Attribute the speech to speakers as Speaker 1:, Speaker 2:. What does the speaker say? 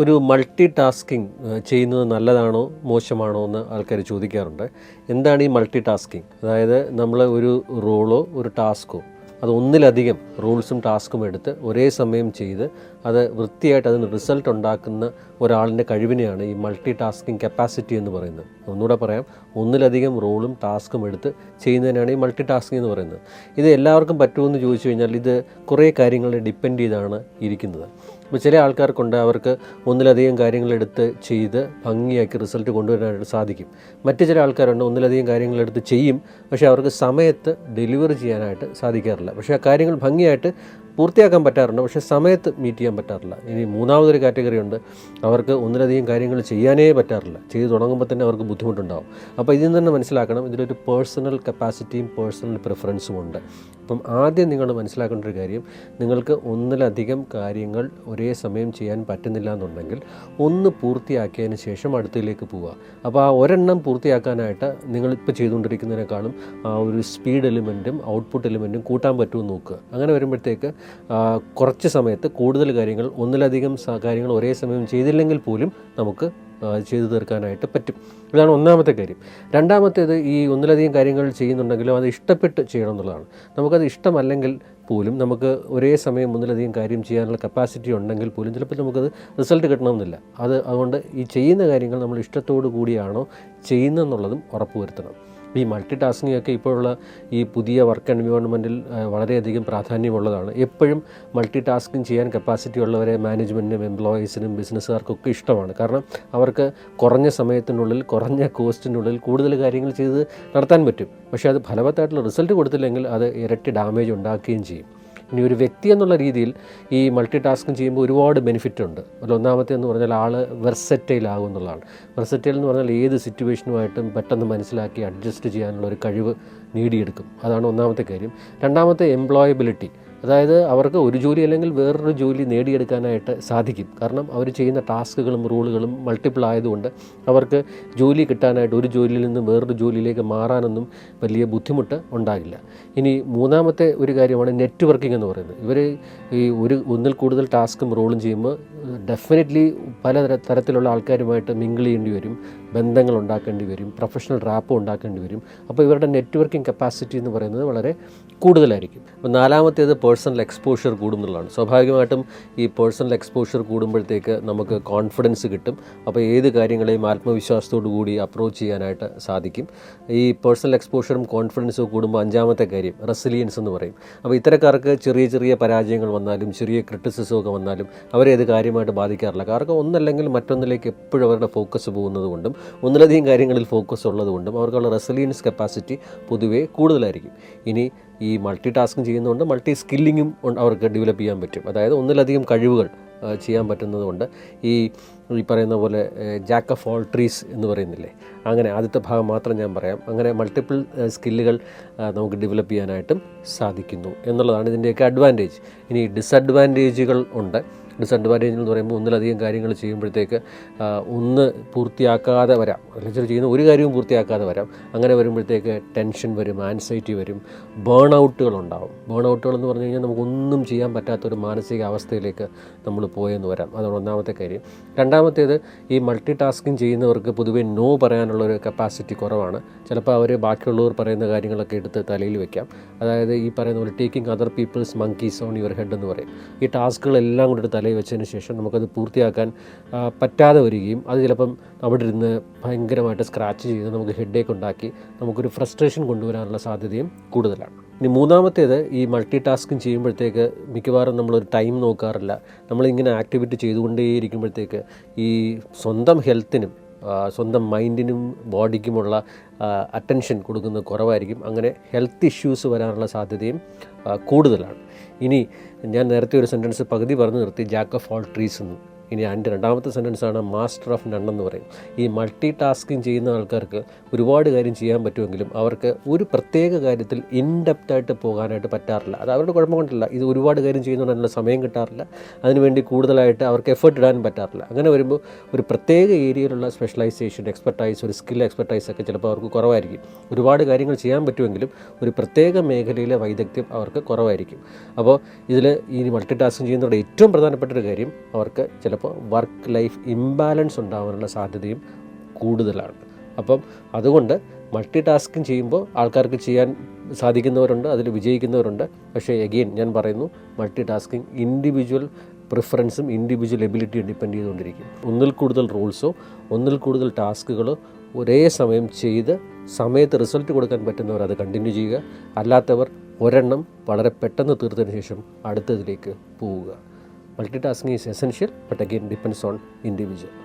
Speaker 1: ഒരു multi tasking ചെയ്യുന്നത് നല്ലതാണോ മോശമാണോ എന്ന് ആൾക്കാർ ചോദിക്കാറുണ്ട്. എന്താണ് ഈ മൾട്ടി ടാസ്കിങ് അതായത് നമ്മൾ ഒരു റോളോ ഒരു ടാസ്കോ അത് ഒന്നിലധികം റൂൾസും ടാസ്കും എടുത്ത് ഒരേ സമയം ചെയ്ത് അത് വൃത്തിയായിട്ട് അതിന് റിസൾട്ട് ഉണ്ടാക്കുന്ന ഒരാളിന്റെ കഴിവിനെയാണ് ഈ മൾട്ടി ടാസ്കിങ് കപ്പാസിറ്റി എന്ന് പറയുന്നത്. ഒന്നുകൂടെ പറയാം ഒന്നിലധികം റോളും ടാസ്കും എടുത്ത് ചെയ്യുന്നതിനാണ് ഈ മൾട്ടി ടാസ്കിങ് എന്ന് പറയുന്നത്. ഇത് എല്ലാവർക്കും പറ്റുമെന്ന് ചോദിച്ചു കഴിഞ്ഞാൽ ഇത് കുറേ കാര്യങ്ങളെ ഡിപ്പെൻഡ് ചെയ്താണ് ഇരിക്കുന്നത്. അപ്പോൾ ചില ആൾക്കാർക്കുണ്ട് അവർക്ക് ഒന്നിലധികം കാര്യങ്ങളെടുത്ത് ചെയ്ത് ഭംഗിയാക്കി റിസൾട്ട് കൊണ്ടുവരാനായിട്ട് സാധിക്കും. മറ്റു ചില ആൾക്കാരുണ്ട് ഒന്നിലധികം കാര്യങ്ങളെടുത്ത് ചെയ്യും പക്ഷേ അവർക്ക് സമയത്ത് ഡെലിവറി ചെയ്യാനായിട്ട് സാധിക്കാറില്ല. പക്ഷേ ആ കാര്യങ്ങൾ ഭംഗിയായിട്ട് പൂർത്തിയാക്കാൻ പറ്റാറുണ്ട്. പക്ഷേ സമയത്ത് മീറ്റ് ചെയ്യാൻ പറ്റാറില്ല. ഇനി മൂന്നാമതൊരു കാറ്റഗറി ഉണ്ട്. അവർക്ക് ഒന്നിലധികം കാര്യങ്ങൾ ചെയ്യാനേ പറ്റാറില്ല. ചെയ്തു തുടങ്ങുമ്പോൾ തന്നെ അവർക്ക് ബുദ്ധിമുട്ടുണ്ടാവും. അപ്പോൾ ഇതിൽ നിന്ന് തന്നെ മനസ്സിലാക്കണം. ഇതിലൊരു പേഴ്സണൽ കപ്പാസിറ്റിയും പേഴ്സണൽ പ്രിഫറൻസും ഉണ്ട്. അപ്പം ആദ്യം നിങ്ങൾ മനസ്സിലാക്കേണ്ട ഒരു കാര്യം നിങ്ങൾക്ക് ഒന്നിലധികം കാര്യങ്ങൾ ഒരേ സമയം ചെയ്യാൻ പറ്റുന്നില്ല എന്നുണ്ടെങ്കിൽ ഒന്ന് പൂർത്തിയാക്കിയതിന് ശേഷം അടുത്തതിലേക്ക് പോവുക. അപ്പോൾ ആ ഒരെണ്ണം പൂർത്തിയാക്കാനായിട്ട് നിങ്ങളിപ്പോൾ ചെയ്തുകൊണ്ടിരിക്കുന്നതിനേക്കാളും ആ ഒരു സ്പീഡ് എലിമെന്റും ഔട്ട്പുട്ട് എലിമെന്റും കൂട്ടാൻ പറ്റുമെന്ന് നോക്കുക. അങ്ങനെ വരുമ്പോഴത്തേക്ക് കുറച്ച് സമയത്ത് കൂടുതൽ കാര്യങ്ങൾ ഒന്നിലധികം കാര്യങ്ങൾ ഒരേ സമയം ചെയ്തില്ലെങ്കിൽ പോലും നമുക്ക് ചെയ്തു തീർക്കാനായിട്ട് പറ്റും. ഇതാണ് ഒന്നാമത്തെ കാര്യം. രണ്ടാമത്തേത് ഈ ഒന്നിലധികം കാര്യങ്ങൾ ചെയ്യുന്നുണ്ടെങ്കിലും അത് ഇഷ്ടപ്പെട്ട് ചെയ്യണം എന്നുള്ളതാണ്. നമുക്കത് ഇഷ്ടമല്ലെങ്കിൽ പോലും നമുക്ക് ഒരേ സമയം ഒന്നിലധികം കാര്യം ചെയ്യാനുള്ള കപ്പാസിറ്റി ഉണ്ടെങ്കിൽ പോലും ചിലപ്പോൾ നമുക്കത് റിസൾട്ട് കിട്ടണമെന്നില്ല. അത് അതുകൊണ്ട് ഈ ചെയ്യുന്ന കാര്യങ്ങൾ നമ്മൾ ഇഷ്ടത്തോടു കൂടിയാണോ ചെയ്യുന്നതെന്നുള്ളതും ഉറപ്പുവരുത്തണം. ഈ മൾട്ടി ടാസ്കിംഗ് ഒക്കെ ഇപ്പോഴുള്ള ഈ പുതിയ വർക്ക് എൻവയോൺമെന്റിൽ വളരെയധികം പ്രാധാന്യമുള്ളതാണ്. എപ്പോഴും മൾട്ടി ടാസ്കിങ് ചെയ്യാൻ കപ്പാസിറ്റി ഉള്ളവരെ മാനേജ്മെന്റിനും എംപ്ലോയീസിനും ബിസിനസ്സുകാർക്കൊക്കെ ഇഷ്ടമാണ്. കാരണം അവർക്ക് കുറഞ്ഞ സമയത്തിനുള്ളിൽ കുറഞ്ഞ കോസ്റ്റിനുള്ളിൽ കൂടുതൽ കാര്യങ്ങൾ ചെയ്ത് നടത്താൻ പറ്റും. പക്ഷേ അത് ഫലവത്തായിട്ടുള്ള റിസൾട്ട് കൊടുത്തില്ലെങ്കിൽ അത് ഇരട്ടി ഡാമേജ് ഉണ്ടാക്കുകയും ചെയ്യും. ഇനി ഒരു വ്യക്തി എന്നുള്ള രീതിയിൽ ഈ മൾട്ടി ടാസ്കിങ് ചെയ്യുമ്പോൾ ഒരുപാട് ബെനിഫിറ്റ് ഉണ്ട്. ഒന്നാമത്തെ എന്ന് പറഞ്ഞാൽ ആൾ വെർസറ്റൈൽ ആകും എന്നുള്ളതാണ്. വെർസറ്റൈൽ എന്ന് പറഞ്ഞാൽ ഏത് സിറ്റുവേഷനുമായിട്ടും പെട്ടെന്ന് മനസ്സിലാക്കി അഡ്ജസ്റ്റ് ചെയ്യാനുള്ള ഒരു കഴിവ് നേടിയെടുക്കും. അതാണ് ഒന്നാമത്തെ കാര്യം. രണ്ടാമത്തെ എംപ്ലോയബിലിറ്റി അതായത് അവർക്ക് ഒരു ജോലി അല്ലെങ്കിൽ വേറൊരു ജോലി നേടിയെടുക്കാനായിട്ട് സാധിക്കും. കാരണം അവർ ചെയ്യുന്ന ടാസ്കുകളും റൂളുകളും മൾട്ടിപ്പിൾ ആയതുകൊണ്ട് അവർക്ക് ജോലി കിട്ടാനായിട്ട് ഒരു ജോലിയിൽ നിന്ന് വേറൊരു ജോലിയിലേക്ക് മാറാനൊന്നും വലിയ ബുദ്ധിമുട്ട് ഉണ്ടാകില്ല. ഇനി മൂന്നാമത്തെ ഒരു കാര്യമാണ് നെറ്റ്വർക്കിംഗ് എന്ന് പറയുന്നത്. ഇവർ ഈ ഒരു ഒന്നിൽ കൂടുതൽ ടാസ്കും റോളും ചെയ്യുമ്പോൾ ഡെഫിനറ്റ്ലി പല തരത്തിലുള്ള ആൾക്കാരുമായിട്ട് മിങ്കിൾ ചെയ്യേണ്ടി വരും. ബന്ധങ്ങൾ ഉണ്ടാക്കേണ്ടി വരും പ്രൊഫഷണൽ റാപ്പ് ഉണ്ടാക്കേണ്ടി വരും അപ്പോൾ ഇവരുടെ നെറ്റ്വർക്കിംഗ് കപ്പാസിറ്റി എന്ന് പറയുന്നത് വളരെ കൂടുതലായിരിക്കും. അപ്പോൾ നാലാമത്തേത് പേഴ്സണൽ എക്സ്പോഷർ കൂടുന്നുള്ളതാണ്. സ്വാഭാവികമായിട്ടും ഈ പേഴ്സണൽ എക്സ്പോഷർ കൂടുമ്പോഴത്തേക്ക് നമുക്ക് കോൺഫിഡൻസ് കിട്ടും. അപ്പോൾ ഏത് കാര്യങ്ങളെയും ആത്മവിശ്വാസത്തോടു കൂടി അപ്രോച്ച് ചെയ്യാനായിട്ട് സാധിക്കും. ഈ പേഴ്സണൽ എക്സ്പോഷറും കോൺഫിഡൻസും കൂടുമ്പോൾ അഞ്ചാമത്തെ കാര്യം റെസിലിയൻസ് എന്ന് പറയും. അപ്പോൾ ഇത്തരക്കാർക്ക് ചെറിയ ചെറിയ പരാജയങ്ങൾ വന്നാലും ചെറിയ ക്രിറ്റിസിസം ഒക്കെ വന്നാലും അവരെ അത് കാര്യമായിട്ട് ബാധിക്കാറില്ല. കാരണം ഒന്നല്ലെങ്കിൽ മറ്റൊന്നിലേക്ക് എപ്പോഴും അവരുടെ ഫോക്കസ് പോകുന്നത് കൊണ്ടും ഒന്നിലധികം കാര്യങ്ങളിൽ ഫോക്കസ് ഉള്ളതുകൊണ്ടും അവർക്കുള്ള റെസിലിയൻസ് കപ്പാസിറ്റി പൊതുവേ കൂടുതലായിരിക്കും. ഇനി ഈ മൾട്ടി ടാസ്കും ചെയ്യുന്നതുകൊണ്ട് മൾട്ടി സ്കില്ലിങ്ങും അവർക്ക് ഡെവലപ്പ് ചെയ്യാൻ പറ്റും. അതായത് ഒന്നിലധികം കഴിവുകൾ ചെയ്യാൻ പറ്റുന്നതുകൊണ്ട് ഈ ഈ പറയുന്ന പോലെ ജാക്ക് ഓഫ് ഓൾ ട്രീസ് എന്ന് പറയുന്നില്ലേ? അങ്ങനെ ആദ്യത്തെ ഭാഗം മാത്രം ഞാൻ പറയാം. അങ്ങനെ മൾട്ടിപ്പിൾ സ്കില്ലുകൾ നമുക്ക് ഡെവലപ്പ് ചെയ്യാനായിട്ടും സാധിക്കുന്നു എന്നുള്ളതാണ് ഇതിന്റെയൊക്കെ അഡ്വാന്റേജ് ഇനി ഡിസഡ്വാന്റേജുകൾ ഉണ്ട്. ഡിസഡ്വാന്റേജ് എന്ന് പറയുമ്പോൾ ഒന്നിലധികം കാര്യങ്ങൾ ചെയ്യുമ്പോഴത്തേക്ക് ഒന്ന് പൂർത്തിയാക്കാതെ വരാം. അല്ലെങ്കിൽ ചെയ്യുന്ന ഒരു കാര്യവും പൂർത്തിയാക്കാതെ വരാം. അങ്ങനെ വരുമ്പോഴത്തേക്ക് ടെൻഷൻ വരും ആൻസൈറ്റി വരും ബേൺ ഔട്ടുകൾ ഉണ്ടാവും. ബേൺ ഔട്ടുകൾ എന്ന് പറഞ്ഞു കഴിഞ്ഞാൽ നമുക്കൊന്നും ചെയ്യാൻ പറ്റാത്തൊരു മാനസിക അവസ്ഥയിലേക്ക് നമ്മൾ പോയെന്ന് വരാം. അതാണ് ഒന്നാമത്തെ കാര്യം. രണ്ടാമത്തേത് ഈ മൾട്ടി ടാസ്കിങ് ചെയ്യുന്നവർക്ക് പൊതുവെ നോ പറയാനുള്ളൊരു കപ്പാസിറ്റി കുറവാണ്. ചിലപ്പോൾ അവർ ബാക്കിയുള്ളവർ പറയുന്ന കാര്യങ്ങളൊക്കെ എടുത്ത് തലയിൽ വെക്കാം. അതായത് ഈ പറയുന്ന പോലെ taking other people's monkeys on your head എന്ന് പറയും. ഈ ടാസ്കുകളെല്ലാം കൂടി തലയിൽ വെച്ചതിന് ശേഷം നമുക്കത് പൂർത്തിയാക്കാൻ പറ്റാതെ വരികയും അത് ചിലപ്പം അവിടെ ഇരുന്ന് ഭയങ്കരമായിട്ട് സ്ക്രാച്ച് ചെയ്ത് നമുക്ക് ഹെഡേക്ക് ഉണ്ടാക്കി നമുക്കൊരു ഫ്രസ്ട്രേഷൻ കൊണ്ടുവരാനുള്ള സാധ്യതയും കൂടുതലാണ്. ഇനി മൂന്നാമത്തേത് ഈ മൾട്ടി ടാസ്കിങ് ചെയ്യുമ്പോഴത്തേക്ക് മിക്കവാറും നമ്മളൊരു ടൈം നോക്കാറില്ല. നമ്മളിങ്ങനെ ആക്ടിവിറ്റി ചെയ്തുകൊണ്ടേയിരിക്കുമ്പോഴത്തേക്ക് ഈ സ്വന്തം ഹെൽത്തിനും സ്വന്തം മൈൻഡിനും ബോഡിക്കുമുള്ള അറ്റൻഷൻ കൊടുക്കുന്നത് കുറവായിരിക്കും. അങ്ങനെ ഹെൽത്ത് ഇഷ്യൂസ് വരാനുള്ള സാധ്യതയും കൂടുതലാണ്. ഇനി ഞാൻ നേരത്തെ ഒരു സെന്റൻസ് പകുതി പറഞ്ഞു നിർത്തി ജാക്ക് ഓഫ് ഓൾ ട്രീസ് എന്ന്. ഇനി രണ്ട് രണ്ടാമത്തെ സെന്റൻസാണ് മാസ്റ്റർ ഓഫ് നൺ എന്ന് പറയും. ഈ മൾട്ടി ടാസ്കിങ് ചെയ്യുന്ന ആൾക്കാർക്ക് ഒരുപാട് കാര്യം ചെയ്യാൻ പറ്റുമെങ്കിലും അവർക്ക് ഒരു പ്രത്യേക കാര്യത്തിൽ ഇൻഡെപ്റ്റായിട്ട് പോകാനായിട്ട് പറ്റാറില്ല. അത് അവരുടെ കുഴപ്പം കൊണ്ടല്ല. ഇത് ഒരുപാട് കാര്യം ചെയ്യുന്നതുകൊണ്ടുള്ള സമയം കിട്ടാറില്ല. അതിനുവേണ്ടി കൂടുതലായിട്ട് അവർക്ക് എഫേർട്ട് ഇടാനും പറ്റാറില്ല. അങ്ങനെ വരുമ്പോൾ ഒരു പ്രത്യേക ഏരിയയിലുള്ള സ്പെഷ്യലൈസേഷൻ എക്സ്പെർട്ടൈസ് ഒരു സ്കിൽ എക്സ്പെർട്ടൈസ് ഒക്കെ ചിലപ്പോൾ അവർക്ക് കുറവായിരിക്കും. ഒരുപാട് കാര്യങ്ങൾ ചെയ്യാൻ പറ്റുമെങ്കിലും ഒരു പ്രത്യേക മേഖലയിലെ വൈദഗ്ധ്യം അവർക്ക് കുറവായിരിക്കും. അപ്പോൾ ഇതിൽ ഈ മൾട്ടി ടാസ്കിങ് ചെയ്യുന്നവരുടെ ഏറ്റവും പ്രധാനപ്പെട്ട ഒരു കാര്യം അവർക്ക് ചിലപ്പോൾ അപ്പോൾ വർക്ക് ലൈഫ് ഇംബാലൻസ് ഉണ്ടാകാനുള്ള സാധ്യതയും കൂടുതലാണ്. അപ്പം അതുകൊണ്ട് മൾട്ടി ടാസ്കിങ് ചെയ്യുമ്പോൾ ആൾക്കാർക്ക് ചെയ്യാൻ സാധിക്കുന്നവരുണ്ട് അതിൽ വിജയിക്കുന്നവരുണ്ട്. പക്ഷേ എഗെയിൻ ഞാൻ പറയുന്നു മൾട്ടി ടാസ്കിങ് ഇൻഡിവിജ്വൽ പ്രിഫറൻസും ഇൻഡിവിജ്വൽ എബിലിറ്റിയും ഡിപ്പെൻഡ് ചെയ്തുകൊണ്ടിരിക്കും. ഒന്നിൽ കൂടുതൽ റോൾസോ ഒന്നിൽ കൂടുതൽ ടാസ്കുകളോ ഒരേ സമയം ചെയ്ത് സമയത്ത് റിസൾട്ട് കൊടുക്കാൻ പറ്റുന്നവർ അത് കണ്ടിന്യൂ ചെയ്യുക. അല്ലാത്തവർ ഒരെണ്ണം വളരെ പെട്ടെന്ന് തീർത്തതിന് ശേഷം അടുത്തതിലേക്ക് പോവുക. multitasking is essential but again depends on individual.